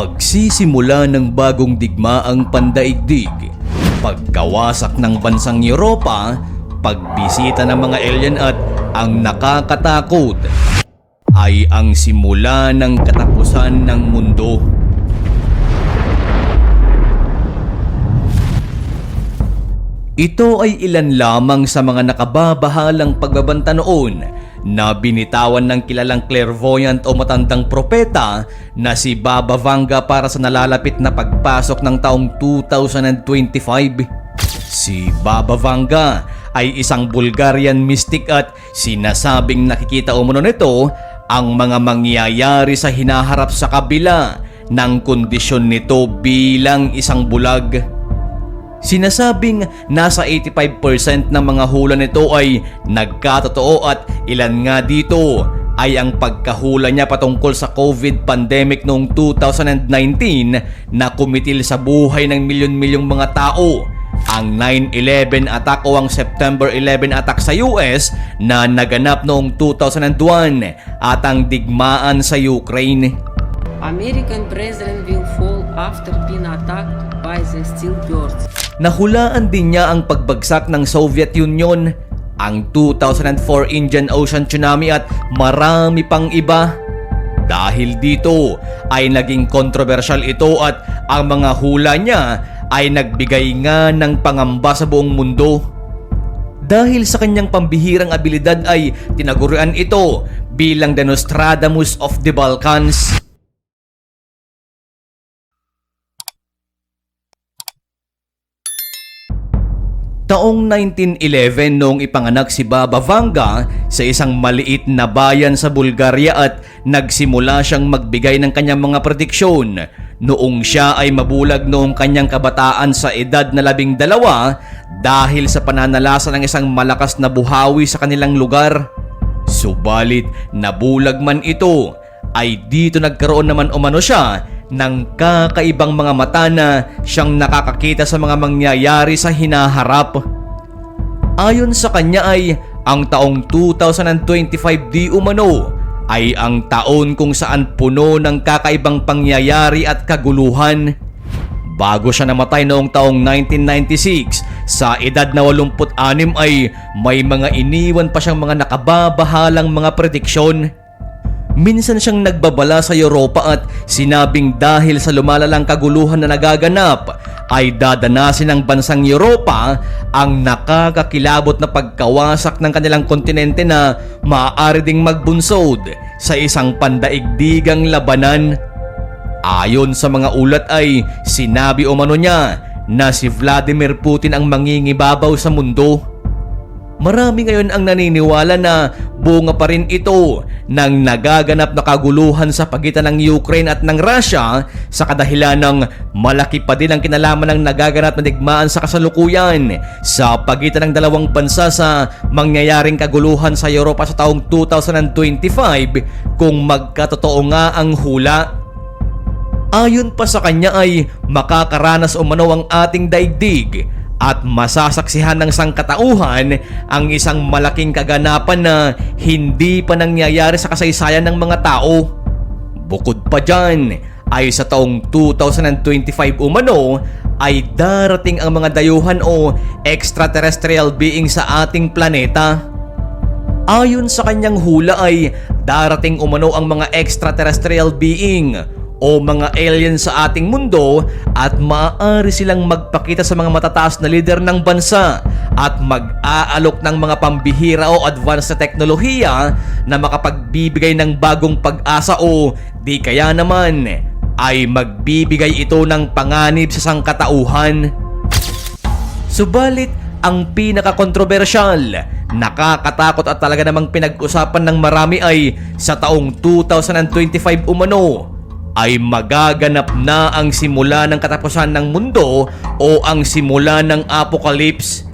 Pagsisimula ng bagong digmaang pandaigdig, pagkawasak ng bansang Europa, pagbisita ng mga alien at ang nakakatakot ay ang simula ng katapusan ng mundo. Ito ay ilan lamang sa mga nakababahalang pagbabanta noon na binitawan ng kilalang clairvoyant o matandang propeta na si Baba Vanga para sa nalalapit na pagpasok ng taong 2025. Si Baba Vanga ay isang Bulgarian mystic at sinasabing nakikita umano nito ang mga mangyayari sa hinaharap sa kabila ng kondisyon nito bilang isang bulag. Sinasabing nasa 85% ng mga hula nito ay nagkatotoo at ilan nga dito ay ang pagkahula niya patungkol sa COVID pandemic noong 2019 na kumitil sa buhay ng milyon-milyong mga tao. Ang 9-11 attack o ang September 11 attack sa US na naganap noong 2001 at ang digmaan sa Ukraine. American president will fall after being attacked by the steel birds. Nahulaan din niya ang pagbagsak ng Soviet Union, ang 2004 Indian Ocean Tsunami at marami pang iba. Dahil dito ay naging kontrobersyal ito at ang mga hula niya ay nagbigay nga ng pangamba sa buong mundo. Dahil sa kanyang pambihirang abilidad ay tinagurian ito bilang the Nostradamus of the Balkans. Taong 1911 noong ipanganak si Baba Vanga sa isang maliit na bayan sa Bulgaria at nagsimula siyang magbigay ng kanyang mga prediksyon. Noong siya ay mabulag noong kanyang kabataan sa edad na labing dalawa dahil sa pananalasa ng isang malakas na buhawi sa kanilang lugar. Subalit nabulag man ito ay dito nagkaroon naman umano siya ng kakaibang mga mata na siyang nakakakita sa mga mangyayari sa hinaharap. Ayon sa kanya ay ang taong 2025 di umano ay ang taon kung saan puno ng kakaibang pangyayari at kaguluhan. Bago siya namatay noong taong 1996, sa edad na 86 ay may mga iniwan pa siyang mga nakababahalang mga prediksyon. Minsan siyang nagbabala sa Europa at sinabing dahil sa lumalalang kaguluhan na nagaganap ay dadanasin ng bansang Europa ang nakakakilabot na pagkawasak ng kanilang kontinente na maaari ding magbunsod sa isang pandaigdigang labanan. Ayon sa mga ulat ay sinabi umano niya na si Vladimir Putin ang mangingibabaw sa mundo. Marami ngayon ang naniniwala na bunga pa rin ito ng nagaganap na kaguluhan sa pagitan ng Ukraine at ng Russia sa kadahilan ng malaki pa din ang kinalaman ng nagaganap na digmaan sa kasalukuyan sa pagitan ng dalawang bansa sa mangyayaring kaguluhan sa Europa sa taong 2025 kung magkatotoo nga ang hula. Ayon pa sa kanya ay makakaranas umano ang ating daigdig at masasaksihan ng sangkatauhan ang isang malaking kaganapan na hindi pa nangyayari sa kasaysayan ng mga tao. Bukod pa dyan, ay sa taong 2025 umano ay darating ang mga dayuhan o extraterrestrial being sa ating planeta. Ayon sa kanyang hula ay darating umano ang mga extraterrestrial being o mga alien sa ating mundo at maaari silang magpakita sa mga matataas na lider ng bansa at mag-aalok ng mga pambihira o advanced na teknolohiya na makapagbibigay ng bagong pag-asa o di kaya naman ay magbibigay ito ng panganib sa sangkatauhan. Subalit, ang pinaka-kontrobersyal, nakakatakot at talaga namang pinag-usapan ng marami ay sa taong 2025 umano ay magaganap na ang simula ng katapusan ng mundo o ang simula ng apocalypse.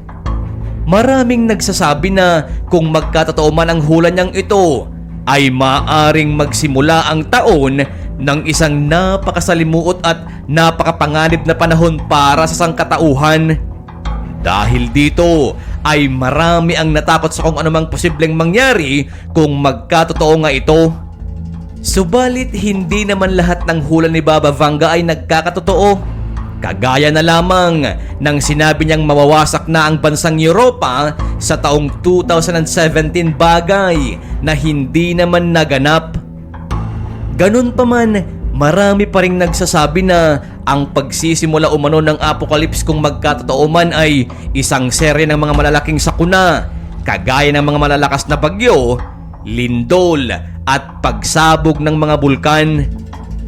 Maraming nagsasabi na kung magkatotoo man ang hula niyang ito, ay maaring magsimula ang taon ng isang napakasalimuot at napakapanganib na panahon para sa sangkatauhan. Dahil dito ay marami ang natakot sa kung anumang posibleng mangyari kung magkatotoo nga ito. Subalit hindi naman lahat ng hula ni Baba Vanga ay nagkakatotoo. Kagaya na lamang nang sinabi niyang mawawasak na ang bansang Europa sa taong 2017 bagay na hindi naman naganap. Ganun pa man, marami pa rin nagsasabi na ang pagsisimula umano ng apocalypse kung magkatotoo man ay isang serye ng mga malalaking sakuna, kagaya ng mga malalakas na bagyo, lindol at pagsabog ng mga bulkan.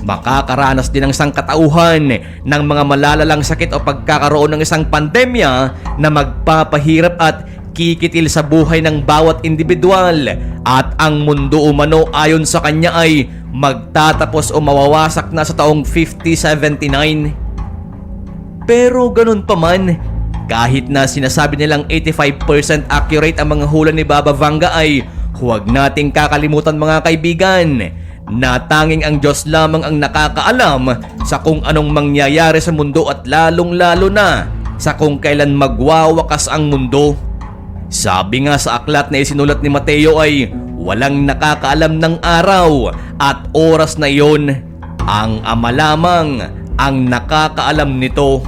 Makakaranas din ang sangkatauhan ng mga malalalang sakit o pagkakaroon ng isang pandemya na magpapahirap at kikitil sa buhay ng bawat individual at ang mundo umano ayon sa kanya ay magtatapos o mawawasak na sa taong 5079. Pero ganun pa man, kahit na sinasabi nilang 85% accurate ang mga hula ni Baba Vanga ay huwag nating kakalimutan mga kaibigan na tanging ang Diyos lamang ang nakakaalam sa kung anong mangyayari sa mundo at lalong-lalo na sa kung kailan magwawakas ang mundo. Sabi nga sa aklat na isinulat ni Mateo ay walang nakakaalam ng araw at oras na iyon. Ang ama lamang ang nakakaalam nito.